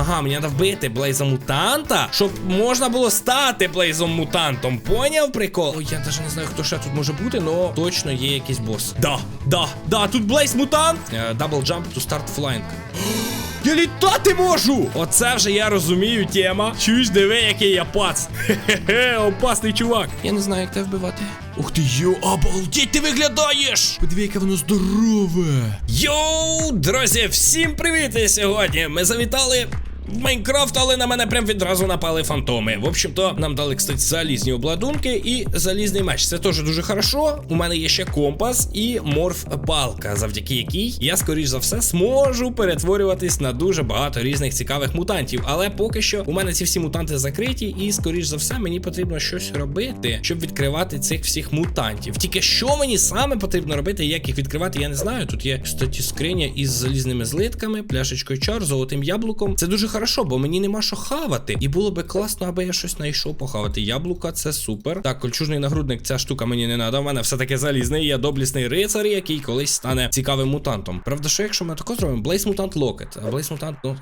Ага, мені треба вбити Блейза мутанта, щоб можна було стати Блейзом мутантом. Поняв прикол? Ой, я навіть не знаю, хто ще тут може бути, але точно є якийсь бос. Да, да, да, тут Блейз мутант. Дабл джамп to start flying. Я літати можу! Оце вже я розумію, тема. Чуєш, диви, який я пац. Хе-хе, опасний чувак. Я не знаю, як тебе вбивати. Ух ти, йо, обалдеть, ти виглядаєш! Подиви, яке воно здорове. Йоу, друзі, всім привіт! І сьогодні ми завітали. Майнкрафт, але на мене прям відразу напали фантоми. В общем-то, нам дали, кстати, залізні обладунки і залізний меч. Це теж дуже хорошо. У мене є ще компас і морф-палка, завдяки якій я, скоріш за все, зможу перетворюватись на дуже багато різних цікавих мутантів. Але поки що у мене ці всі мутанти закриті, і, скоріш за все, мені потрібно щось робити, щоб відкривати цих всіх мутантів. Тільки що мені саме потрібно робити, як їх відкривати, я не знаю. Тут є, кстати, скриня із залізними злитками, пляшечкою чар, золотим яблуком. Це дуже хорошо, бо мені нема що хавати. І було би класно, аби я щось знайшов похавати. Яблука, це супер. Так, кольчужний нагрудник, ця штука мені не надо. У мене все-таки залізний, я доблісний рицар, який колись стане цікавим мутантом. Правда, що якщо ми тако зробимо? Блейс мутант локет. А Блейз мутант, ну.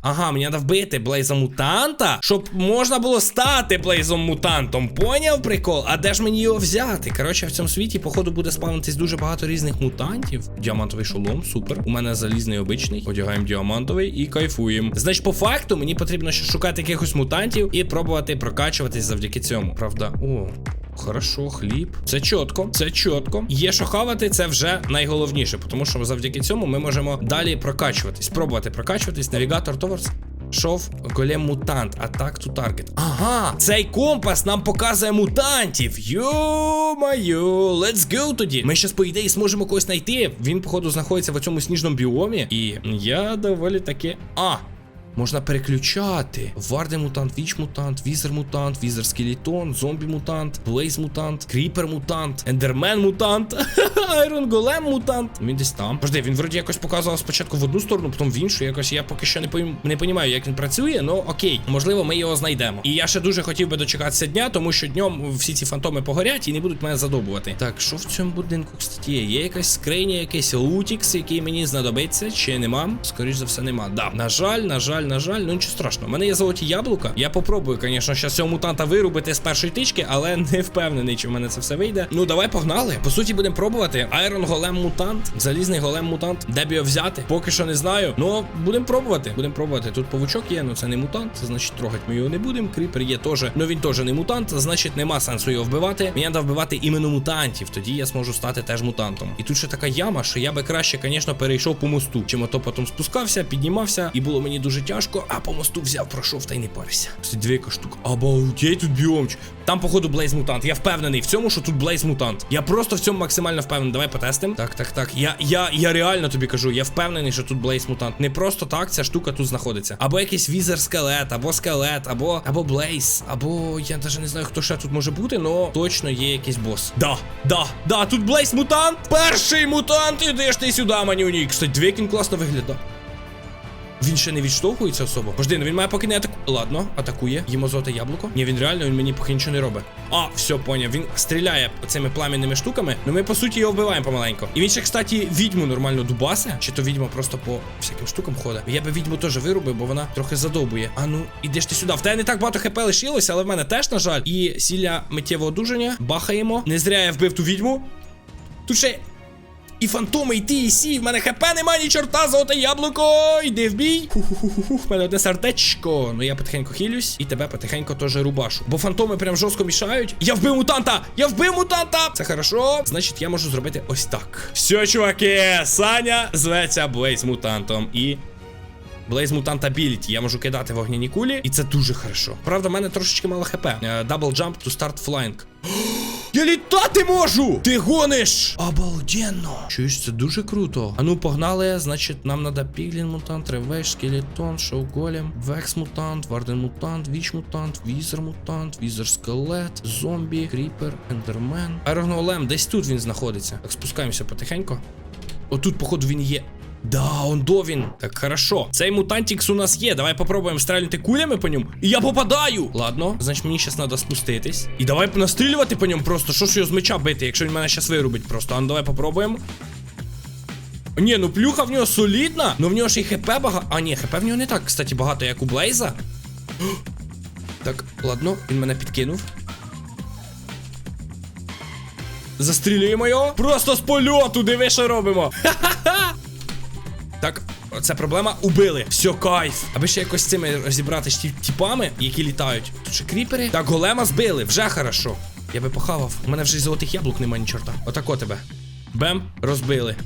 Ага, мені треба вбити Блейза мутанта, щоб можна було стати Блейзом мутантом. Поняв прикол? А де ж мені його взяти? Коротше, в цьому світі, походу, буде спавнитись дуже багато різних мутантів. Діамантовий шолом, супер. У мене залізний обичний. Одягаємо діамантовий і кайфуємо. Значить, по факту мені потрібно ще шукати якихось мутантів і пробувати прокачуватись завдяки цьому. Правда, о. Хорошо, хліб. Це чітко, це чітко. Є що хавати, це вже найголовніше, тому що завдяки цьому ми можемо далі прокачуватись, пробувати прокачуватись. Навігатор товарс. Шов голем мутант, атак ту таргет. Ага, цей компас нам показує мутантів. Йо-майо, let's go тоді. Ми щас, по ідеї, зможемо когось знайти. Він, походу, знаходиться в цьому сніжному біомі. І я доволі таки. А, Можна переключати. Варде мутант, віч мутант, візер мутант, візер скелетон, зомбі мутант, блейз мутант, кріпер мутант, ендермен мутант, айрон голем мутант. Він десь там. Пожди, він вроді якось показував спочатку в одну сторону, потім в іншу. Якось я поки що не пойм... не понімаю, як він працює, ну окей, можливо, ми його знайдемо. І я ще дуже хотів би дочекатися дня, тому що днем всі ці фантоми погорять і не будуть мене задобувати. Так, що в цьому будинку, кстати, є? Є якась скриня, якийсь лутікс, який мені знадобиться, чи нема? Скоріш за все, нема. Да. На жаль, на жаль, на жаль, ну нічого страшного. У мене є золоті яблука. Я попробую, звісно, зараз цього мутанта вирубити з першої тички, але не впевнений, чи в мене це все вийде. Ну, давай погнали. По суті, будемо пробувати. Айрон голем мутант, залізний голем мутант. Де б його взяти? Поки що не знаю. Ну, будемо пробувати. Будемо пробувати. Тут павучок є, ну це не мутант, значить трогати ми його не будемо. Кріпер є теж. Ну він теж не мутант, значить нема сенсу його вбивати. Мені треба вбивати іменно мутантів. Тоді я зможу стати теж мутантом. І тут ще така яма, що я би краще, звісно, перейшов по мосту. Чим ото потім спускався, піднімався, і було мені дуже тяжко, а по мосту взяв, пройшов та й не парився. Ось дві штук. Обалдеть тут біомч. Там, походу, Блейз мутант. Я впевнений в цьому, що тут Блейз мутант. Я просто в цьому максимально впевнений. Давай потестимо. Так, так, так. Я, я, я реально тобі кажу, я впевнений, що тут Блейз мутант. Не просто так ця штука тут знаходиться. Або якийсь візер скелет, або скелет, або або Блейз, або я навіть не знаю, хто ще тут може бути, але точно є якийсь бос. Да, да, да, тут Блейз мутант. Перший мутант, іди ж ти сюди, манюні. Кстати, Двікін класно виглядає. Він ще не відштовхується особо. Пожди, ну він має поки не атаку. Ладно, атакує. Їмо золоте яблуко. Ні, він реально він мені поки нічого не робить. А, все, поняв. Він стріляє цими плам'яними штуками. Ну ми по суті його вбиваємо помаленько. І він ще, кстати, відьму нормально дубасе. Чи то відьма просто по всяким штукам ходить. Я би відьму теж вирубив, бо вона трохи задовбує. А ну, ж ти сюди. В тебе не так багато хп лишилося, але в мене теж, на жаль. І сілля миттєвого одужання. Бахаємо. Не зря я вбив ту відьму. Тут ще і фантоми, і ти, і сі, в мене хп нема, ні чорта, золоте яблуко. Йди в бій. В мене одне сердечко. Ну я потихеньку хилюсь, і тебе потихеньку теж рубашу. Бо фантоми прям жорстко мішають. Я вбив мутанта! Я вбив мутанта! Це хорошо. Значить, я можу зробити ось так. Все, чуваки, Саня зветься Блейз мутантом. І. Blaze Mutant Ability. Я можу кидати вогняні кулі, і це дуже хорошо. Правда, в мене трошечки мало хп. Е, Double jump to start flying. Я літати можу! Ти гониш! Обалденно! Чуєш, це дуже круто. А ну погнали, значить, нам треба піглін мутант, ревеш, скелетон, шоу голем, векс мутант, варден мутант, віч мутант, візер мутант, візер скелет, зомбі, кріпер, ендермен. Айрон Голем, десь тут він знаходиться. Так, спускаємося потихенько. Отут, походу, він є. Да, он довін. Так, хорошо. Цей мутантікс у нас є. Давай попробуємо стрельнути кулями по ньому. І я попадаю. Ладно, значить мені зараз треба спуститись. І давай настрілювати по ньому просто. Що ж його з меча бити, якщо він мене зараз вирубить просто. А ну давай попробуємо. Ні, ну плюха в нього солідна, ну в нього ж і хп багато. А ні, хп в нього не так, кстати, багато, як у Блейза. Так, ладно, він мене підкинув. Застрілюємо його. Просто з польоту, диви, що робимо. Ха-ха-ха. Це проблема. Убили. Все, кайф. Аби ще якось з цими розібрати ті- тіпами, які літають. Тут ще кріпери. Так, голема збили, вже хорошо. Я би похавав. У мене вже й золотих яблук немає ні чорта. Отако тебе. Бем, розбили.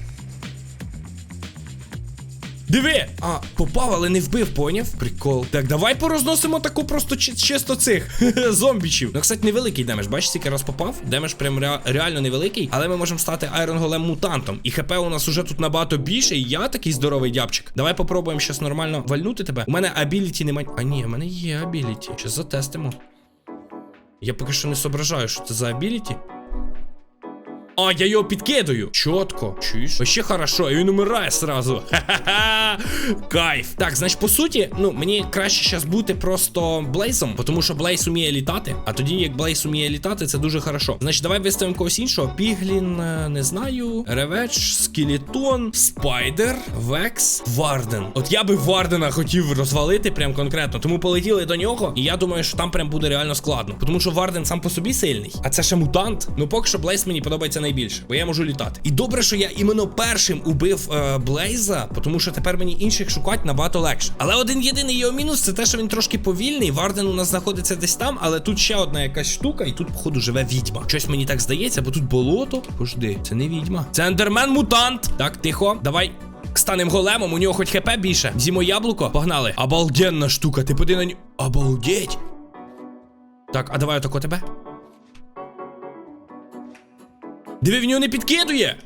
Диви! А, попав, але не вбив, поняв? Прикол. Так, давай порозносимо таку просто чи- чисто цих зомбічів. Ну, кстати, невеликий демедж. Бачиш, скільки раз попав? Демедж прям ре- реально невеликий, але ми можемо стати Айрон Голем мутантом. І хп у нас уже тут набагато більше, і я такий здоровий дябчик. Давай попробуємо щас нормально вальнути тебе. У мене абіліті немає. А ні, у мене є абіліті. Щас затестимо. Я поки що не соображаю, що це за абіліті. А, я його підкидаю. Чотко. Чуєш? Вообще хорошо, і він умирає сразу. Ха-ха-ха. Кайф. Так, значить, по суті, ну, мені краще зараз бути просто Блейзом, тому що Блейз уміє літати. А тоді, як Блейз уміє літати, це дуже хорошо. Значить, давай виставимо когось іншого. Піглін, е, не знаю. Ревеч, Скелетон, Спайдер, Векс, Варден. От я би Вардена хотів розвалити прям конкретно. Тому полетіли до нього, і я думаю, що там прям буде реально складно. Тому що Варден сам по собі сильний, а це ще мутант. Ну поки що Блейз мені подобається найбільше, бо я можу літати. І добре, що я іменно першим убив е, Блейза, тому що тепер мені інших шукати набагато легше. Але один єдиний його мінус це те, що він трошки повільний. Варден у нас знаходиться десь там, але тут ще одна якась штука, і тут, походу, живе відьма. Щось мені так здається, бо тут болото. Пожди, це не відьма. Це ендермен мутант. Так, тихо, давай. Станем големом, у нього хоч хп більше. Зімо яблуко, погнали. Обалденна штука, ти поди на нього. Обалдеть. Так, а давай отако тебе. Диви, в нього не підкидує.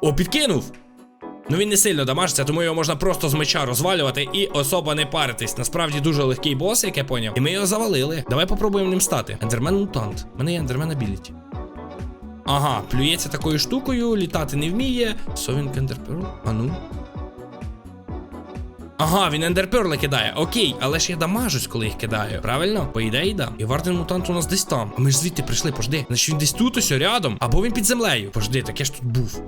О, підкинув. Ну він не сильно дамажиться, тому його можна просто з меча розвалювати і особо не паритись. Насправді дуже легкий бос, як я поняв. І ми його завалили. Давай попробуємо ним стати. Ендермен мутант. У мене є ендермен абіліті. Ага, плюється такою штукою, літати не вміє. Совінг ендерперл. А ну. Ага, він ендерперли кидає. Окей, але ж я дамажусь, коли їх кидаю. Правильно? По ідеї, да. І варден мутант у нас десь там. А ми ж звідти прийшли, пожди. Значить він десь тут ось рядом. Або він під землею. Пожди, так я ж тут був.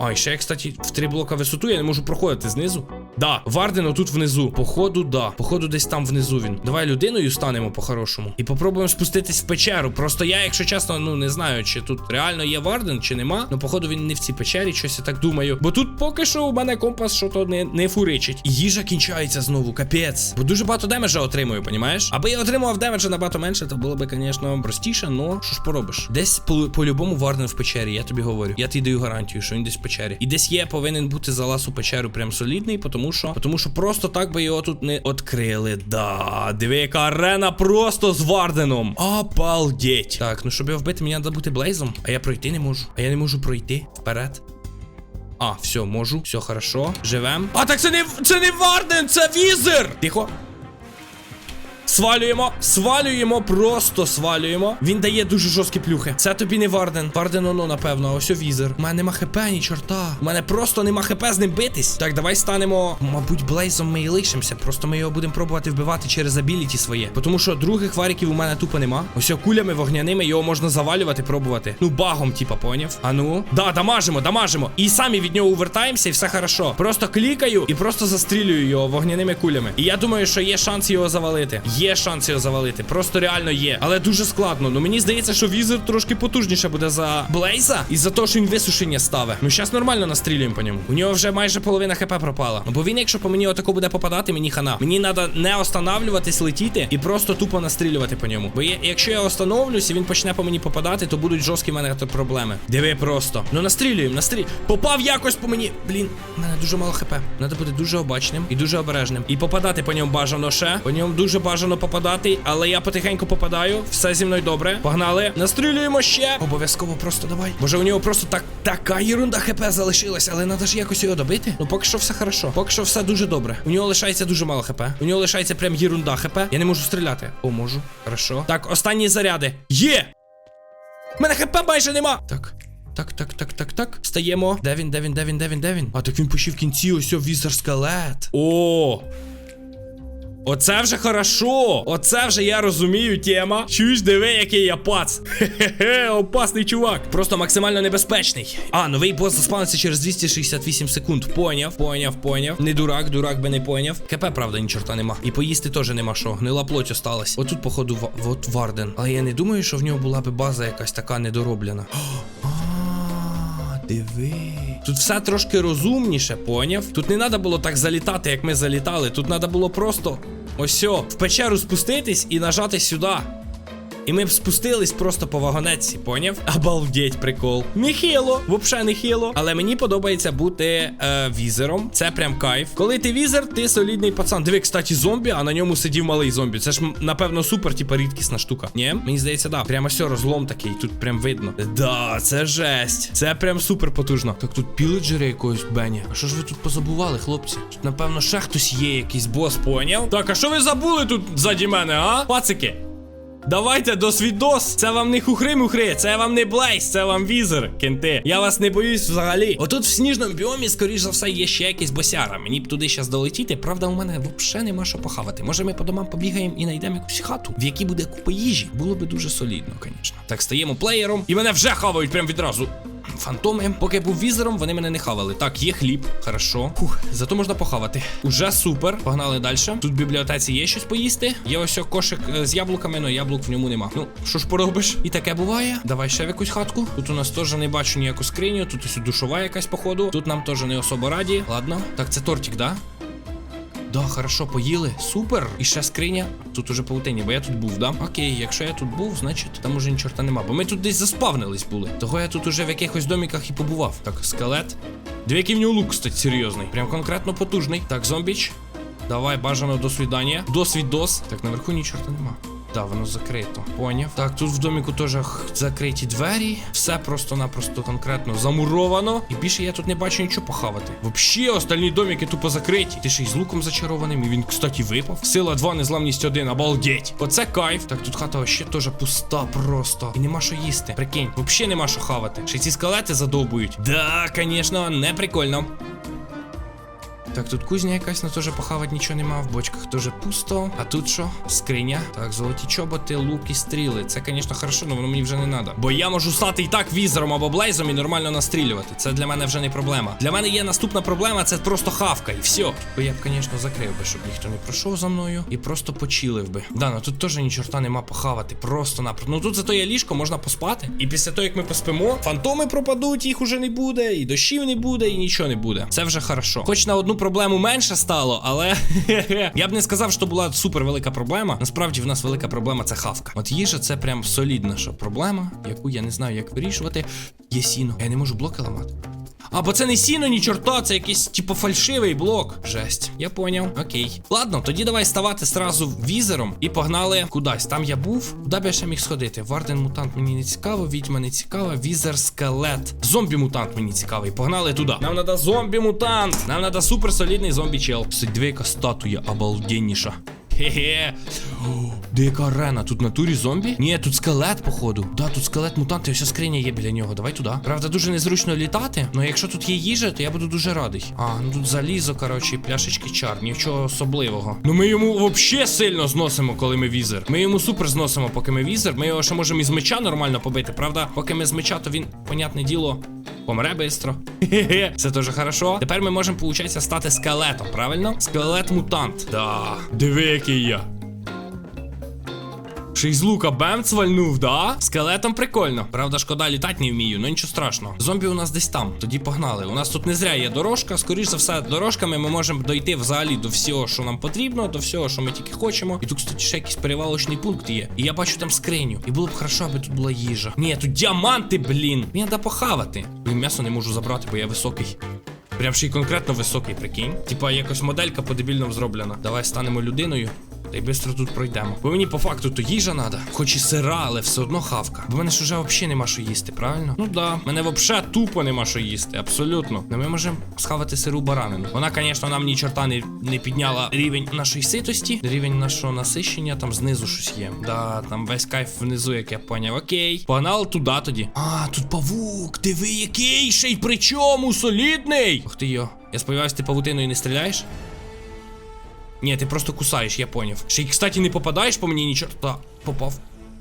А, і ще я, кстати, в три блока висоту я не можу проходити знизу. Да, Варден отут внизу. Походу, да. Походу, десь там внизу він. Давай людиною станемо по-хорошому. І попробуємо спуститись в печеру. Просто я, якщо чесно, ну не знаю, чи тут реально є Варден, чи нема. Ну, походу, він не в цій печері, щось я так думаю. Бо тут поки що у мене компас що то не, не фуричить. І їжа кінчається знову, капець. Бо дуже багато демеджа отримую, понімаєш? Аби я отримував демеджа набагато менше, то було би, звісно, простіше, но що ж поробиш? Десь по- по-любому Варден в печері, я тобі говорю. Я тобі даю гарантію, що він десь в печері. І десь є, повинен бути залаз у печеру прям солідний, тому що, тому що просто так би його тут не відкрили. Да, диви, яка арена просто з Варденом. Обалдеть. Так, ну щоб його вбити, мені треба бути Блейзом. А я пройти не можу. А я не можу пройти вперед. А, все, можу, все хорошо. Живем. А так це не це не Варден, це візер! Тихо. Свалюємо, свалюємо, просто свалюємо. Він дає дуже жорсткі плюхи. Це тобі не Варден. Варден оно, напевно, а ось о візер. У мене нема хп, ні чорта. У мене просто нема хп з ним битись. Так, давай станемо. Мабуть, Блейзом ми і лишимося. Просто ми його будемо пробувати вбивати через абіліті своє. Тому що других варіків у мене тупо нема. Ось кулями вогняними його можна завалювати, пробувати. Ну, багом, типа, поняв. А ну. Да, дамажимо, дамажимо. І самі від нього увертаємося, і все хорошо. Просто клікаю і просто застрілюю його вогняними кулями. І я думаю, що є шанс його завалити. Є шанс його завалити. Просто реально є. Але дуже складно. Ну мені здається, що візер трошки потужніше буде за Блейза. І за те, що він висушення ставить. Ну зараз нормально настрілюємо по ньому. У нього вже майже половина хп пропала. Ну бо він, якщо по мені отако буде попадати, мені хана. Мені треба не останавливатись, летіти і просто тупо настрілювати по ньому. Бо є, якщо я остановлюсь і він почне по мені попадати, то будуть жорсткі в мене проблеми. Диви просто. Ну настрілюємо, настрілюємо. Попав якось по мені. Блін, у мене дуже мало хп. Треба бути дуже обачним і дуже обережним. І попадати по ньому бажано ще. По ньому дуже бажано попадати, але я потихеньку попадаю. Все зі мною добре. Погнали. Настрілюємо ще. Обов'язково просто давай. Боже, у нього просто так така єрунда хп залишилась, але треба ж якось його добити. Ну поки що все хорошо. Поки що все дуже добре. У нього лишається дуже мало хп. У нього лишається прям єрунда хп. Я не можу стріляти. О, можу. Хорошо. Так, останні заряди. Є! У мене хп майже нема. Так. Так, так, так, так, так. Стаємо. Де він, де він, де він, де він, де він? А так він пишів в кінці ось візер скелет. О! Оце вже хорошо. Оце вже я розумію тема. Чуєш, диви, який я пац. Хе-хе, опасний чувак. Просто максимально небезпечний. А, новий бос заспавниться через 268 секунд. Поняв, поняв, поняв. Не дурак, дурак би не поняв. КП, правда, ні чорта нема. І поїсти теж нема що. Гнила плоть осталась. Отут, походу, ва- от Варден. Але я не думаю, що в нього була би база якась така недороблена. Диви. Тут все трошки розумніше, поняв? Тут не треба було так залітати, як ми залітали. Тут треба було просто ось о, в печеру спуститись і нажати сюди. І ми б спустились просто по вагонетці, поняв? Обалдеть, прикол. Нехило, взагалі нехило. Але мені подобається бути е, візером. Це прям кайф. Коли ти візер, ти солідний пацан. Диви, кстати, зомбі, а на ньому сидів малий зомбі. Це ж, напевно, супер, типа, рідкісна штука. Ні? Мені здається, да. Прямо все, розлом такий, тут прям видно. Да, це жесть. Це прям супер потужно. Так тут піледжери якогось Бені. А що ж ви тут позабували, хлопці? Тут, напевно, ще хтось є, якийсь бос, поняв? Так, а що ви забули тут ззаді мене, а? Пацики? Давайте до свідос. Це вам не хухри-мухри, це вам не блейс, це вам візер, кенти. Я вас не боюсь взагалі. Отут в сніжному біомі, скоріш за все, є ще якісь босяра. Мені б туди зараз долетіти. Правда, у мене взагалі нема що похавати. Може, ми по домам побігаємо і знайдемо якусь хату, в якій буде купа їжі. Було би дуже солідно, звісно. Так, стаємо плеєром, і мене вже хавають прям відразу. Фантоми, поки я був візером, вони мене не хавали. Так, є хліб, хорошо. Фух, зато можна похавати. Уже супер. Погнали далі. Тут в бібліотеці є щось поїсти. Є ось кошик е, з яблуками, але яблук в ньому нема. Ну, що ж поробиш? І таке буває. Давай ще в якусь хатку. Тут у нас теж не бачу ніяку скриню. Тут ось душова якась, походу. Тут нам теж не особо раді. Ладно. Так, це тортик, да? Да, хорошо, поїли. Супер. І ще скриня. Тут уже паутині, бо я тут був, да? Окей, якщо я тут був, значить там уже ні чорта нема. Бо ми тут десь заспавнились були. Того я тут уже в якихось доміках і побував. Так, скелет. Дві в лук, кстати, серйозний. Прям конкретно потужний. Так, зомбіч. Давай, бажано до свідання. До свідос. Так, наверху ні чорта нема. Да, воно закрито. Поняв. Так, тут в доміку теж закриті двері. Все просто-напросто конкретно замуровано. І більше я тут не бачу нічого похавати. Взагалі, остальні доміки тупо закриті. Ти ще й з луком зачарованим. І він, кстати, випав. Сила 2, незламність 1, обалдеть. Оце кайф. Так, тут хата ще теж пуста просто. І нема що їсти. Прикинь, взагалі нема що хавати. Ще ці скелети задовбують. Да, звісно, не прикольно. Так, тут кузня якась, але теж похавати нічого нема. В бочках теж пусто. А тут що? Скриня. Так, золоті чоботи, лук і стріли. Це, звісно, хорошо, але воно мені вже не треба. Бо я можу стати і так візером або блейзом і нормально настрілювати. Це для мене вже не проблема. Для мене є наступна проблема, це просто хавка, і все. Бо я б, звісно, закрив би, щоб ніхто не пройшов за мною і просто почилив би. Да, ну тут теж ні чорта нема похавати. Просто напросто. Ну тут зато є ліжко, можна поспати. І після того, як ми поспимо, фантоми пропадуть, їх уже не буде, і дощів не буде, і нічого не буде. Це вже хорошо. Хоч на одну проблему менше стало, але я б не сказав, що була супер велика проблема. Насправді в нас велика проблема це хавка. От їжа це прям солідна що проблема, яку я не знаю, як вирішувати. Є сіно. Я не можу блоки ламати. А, бо це не сіно, ні чорта, це якийсь типу фальшивий блок. Жесть. Я поняв. Окей. Ладно, тоді давай ставати сразу візером і погнали кудись. Там я був. Куди б я ще міг сходити? Варден мутант мені не цікаво, відьма не цікава, візер скелет. Зомбі мутант мені цікавий. Погнали туди. Нам треба зомбі мутант. Нам треба супер солідний зомбі чел. Сидь, диви, яка статуя обалденніша. Хе-хе. Де яка арена? Тут в натурі зомбі? Ні, тут скелет, походу. Да, тут скелет мутант, і ось скриня є біля нього. Давай туди. Правда, дуже незручно літати. але якщо тут є їжа, то я буду дуже радий. А, ну тут залізо, коротше, пляшечки чар, нічого особливого. Ну ми йому взагалі сильно зносимо, коли ми візер. Ми йому супер зносимо, поки ми візер. Ми його ще можемо із меча нормально побити. Правда, поки ми з меча, то він, понятне діло. Помре бистро. Це дуже хорошо. Тепер ми можемо, виходить, стати скелетом, правильно? Скелет мутант. Да. Диви, який я. Ще й з лука бем цвальнув, да? Скелетом прикольно. Правда, шкода літати не вмію, ну нічого страшного. Зомбі у нас десь там. Тоді погнали. У нас тут не зря є дорожка. Скоріш за все, дорожками ми можемо дойти взагалі до всього, що нам потрібно, до всього, що ми тільки хочемо. І тут, кстати, ще якийсь перевалочний пункт є. І я бачу там скриню. І було б хорошо, аби тут була їжа. Ні, тут діаманти, блін. Мені треба похавати. Блін, м'ясо не можу забрати, бо я високий. Прям ще й конкретно високий, прикинь. Типа якось моделька по дебільному зроблена. Давай станемо людиною. Та й швидко тут пройдемо. Бо мені по факту то їжа надо, хоч і сира, але все одно хавка. Бо мене ж уже взагалі нема що їсти, правильно? Ну да, мене взагалі тупо нема що їсти, абсолютно. Ну ми можемо схавати сиру баранину. Вона, звісно, нам ні чорта не, не підняла рівень нашої ситості, рівень нашого насищення, там знизу щось є. Да, там весь кайф внизу, як я поняв. Окей. Погнали туди тоді. А, тут павук, диви, який ще й при чому солідний. Ух ти йо. Я сподіваюся, ти павутиною не стріляєш? Ні, ти просто кусаєш, я поняв. Ще кстати, не попадаєш по мені нічого. Та, попав.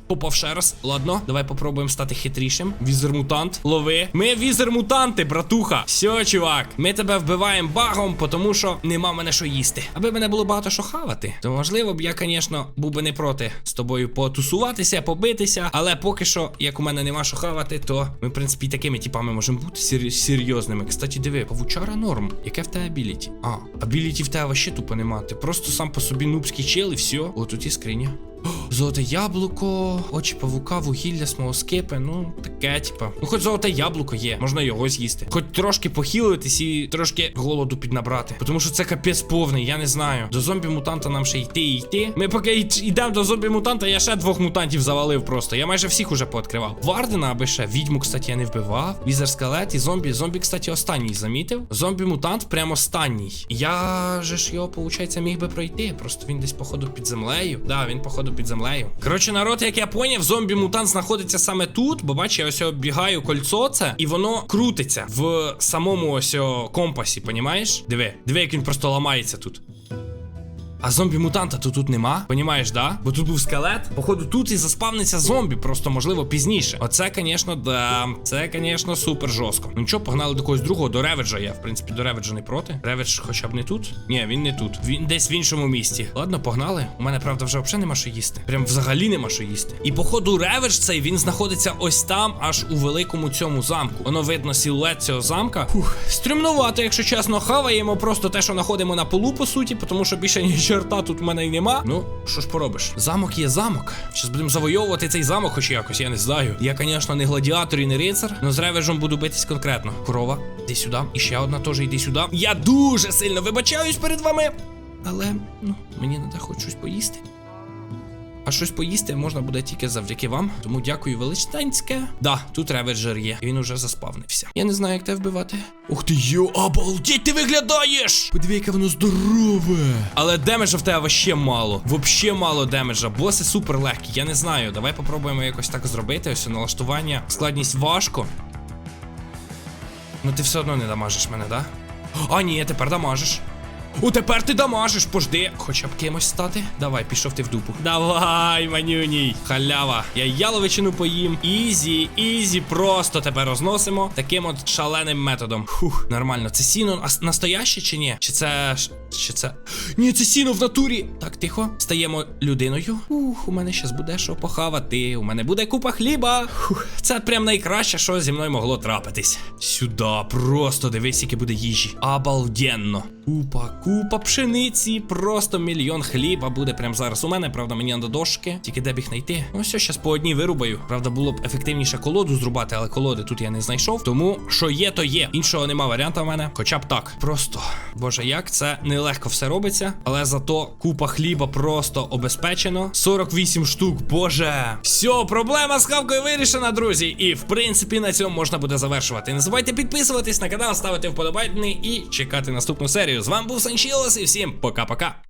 Попав ще раз. Ладно, давай попробуємо стати хитрішим. Візер-мутант. Лови. Ми візер-мутанти, братуха. Все, чувак. Ми тебе вбиваємо багом, тому що нема мене що їсти. Аби мене було багато що хавати, то можливо б я, звісно, був би не проти з тобою потусуватися, побитися. Але поки що, як у мене нема що хавати, то ми, в принципі, такими типами можемо бути сер- серйозними. Кстати, диви, павучара норм. Яке в тебе абіліті? А, абіліті в тебе вообще тупо нема. Ти просто сам по собі нубський чел і все. О, тут є скриня. Золоте яблуко, очі павука, вугілля, смолоскипи, ну таке, типа. Ну, хоч золоте яблуко є, можна його з'їсти. Хоч трошки похилитись і трошки голоду піднабрати. Тому що це капець повний, я не знаю. До зомбі-мутанта нам ще йти і йти. Ми поки йдемо до зомбі-мутанта, я ще двох мутантів завалив просто. Я майже всіх уже пооткривав. Вардена аби ще. Відьму, кстати, я не вбивав. Візер скелет і зомбі. Зомбі, кстати, останній замітив. Зомбі-мутант прямо останній. Я же ж його, виходить, міг би пройти. Просто він десь, походу, під землею. Да, він, походу, під землею. Коротше, народ, як я поняв, зомбі-мутант знаходиться саме тут, бо бачиш, я ось оббігаю кольцо це, і воно крутиться в самому ось компасі, понімаєш? Диви, диви, як він просто ламається тут. А зомбі-мутанта то тут нема, понімаєш, да? Бо тут був скелет. Походу, тут і заспавниться зомбі, просто можливо пізніше. Оце, звісно, да. Це, звісно, супер жорстко. Ну нічого, погнали до когось другого, до Реведжа. Я, в принципі, до Реведжа не проти. Реведж хоча б не тут. Ні, він не тут. Він десь в іншому місті. Ладно, погнали. У мене, правда, вже взагалі нема що їсти. Прям взагалі нема що їсти. І походу, Реведж цей він знаходиться ось там, аж у великому цьому замку. Воно видно силует цього замка. Фух, стрімнувато, якщо чесно, хаваємо просто те, що знаходимо на полу, по суті, тому що більше ні чорта тут в мене й нема. Ну, що ж поробиш? Замок є замок. Щас будемо завойовувати цей замок, хоч якось, я не знаю. Я, звісно, не гладіатор і не рицар, але з ревежем буду битись конкретно. Корова, йди сюди. І ще одна теж йди сюди. Я дуже сильно вибачаюсь перед вами. Але, ну, мені треба хоч щось поїсти. А щось поїсти можна буде тільки завдяки вам. Тому дякую величтанське. Да, тут реведжер є. Він уже заспавнився. Я не знаю, як тебе вбивати. Ух ти йо, обалдеть, ти виглядаєш! Подиви, яке воно здорове. Але демеджа в тебе вообще мало. Вообще мало демеджа. Боси супер легкі. Я не знаю. Давай попробуємо якось так зробити. Ось налаштування. Складність важко. Ну ти все одно не дамажиш мене, да? А, ні, тепер дамажиш. О, тепер ти дамажиш, пожди. Хоча б кимось стати. Давай, пішов ти в дупу. Давай, манюній. Халява. Я яловичину поїм. Ізі, ізі, просто тебе розносимо таким от шаленим методом. Фух, нормально. Це сіно настояще чи ні? Чи це. Чи це. Ні, це сіно в натурі. Так, тихо. Стаємо людиною. Ух, у мене щас буде що похавати. У мене буде купа хліба. Фух, це прям найкраще, що зі мною могло трапитись. Сюди, просто дивись, яке буде їжі. Обалденно. Купа, купа пшениці, просто мільйон хліба буде прямо зараз. У мене, правда, мені на дошки. Тільки де б їх знайти. Ну все, щас по одній вирубаю. Правда, було б ефективніше колоду зрубати, але колоди тут я не знайшов. Тому що є, то є. Іншого нема варіанта в мене. Хоча б так. Просто. Боже, як це нелегко все робиться. Але зато купа хліба просто обезпечено. 48 штук, боже. Все, проблема з хавкою вирішена, друзі. І в принципі на цьому можна буде завершувати. Не забувайте підписуватись на канал, ставити вподобайки і чекати наступну серію. З вами був Санчілос і всім пока-пока.